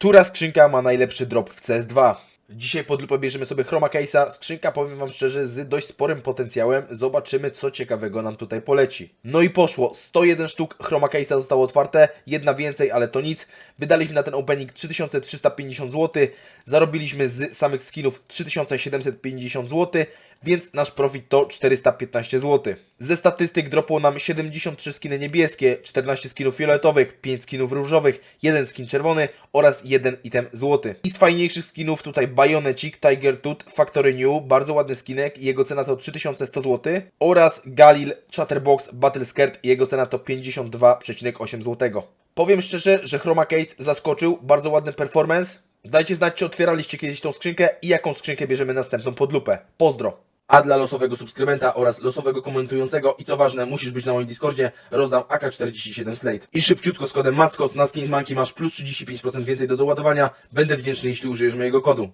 Która skrzynka ma najlepszy drop w CS2? Dzisiaj pod lupę bierzemy sobie Chroma Case'a. Skrzynka, powiem Wam szczerze, z dość sporym potencjałem. Zobaczymy, co ciekawego nam tutaj poleci. No i poszło. 101 sztuk Chroma Case'a zostało otwarte. Jedna więcej, ale to nic. Wydaliśmy na ten opening 3350 zł. Zarobiliśmy z samych skinów 3750 zł. Więc nasz profit to 415 zł. Ze statystyk dropło nam 73 skiny niebieskie, 14 skinów fioletowych, 5 skinów różowych, 1 skin czerwony oraz 1 item złoty. I z fajniejszych skinów tutaj Bayonecik, Tiger Tooth, Factory New, bardzo ładny skinek, jego cena to 3100 zł oraz Galil, Chatterbox, Battle Skirt, jego cena to 52,8 zł. Powiem szczerze, że Chroma Case zaskoczył, bardzo ładny performance. Dajcie znać, czy otwieraliście kiedyś tą skrzynkę i jaką skrzynkę bierzemy następną pod lupę. Pozdro! A dla losowego subskrybenta oraz losowego komentującego i co ważne, musisz być na moim Discordzie, rozdam AK-47 Slate. I szybciutko z kodem MACKOS na Skinsmanki masz plus 35% więcej do doładowania. Będę wdzięczny, jeśli użyjesz mojego kodu.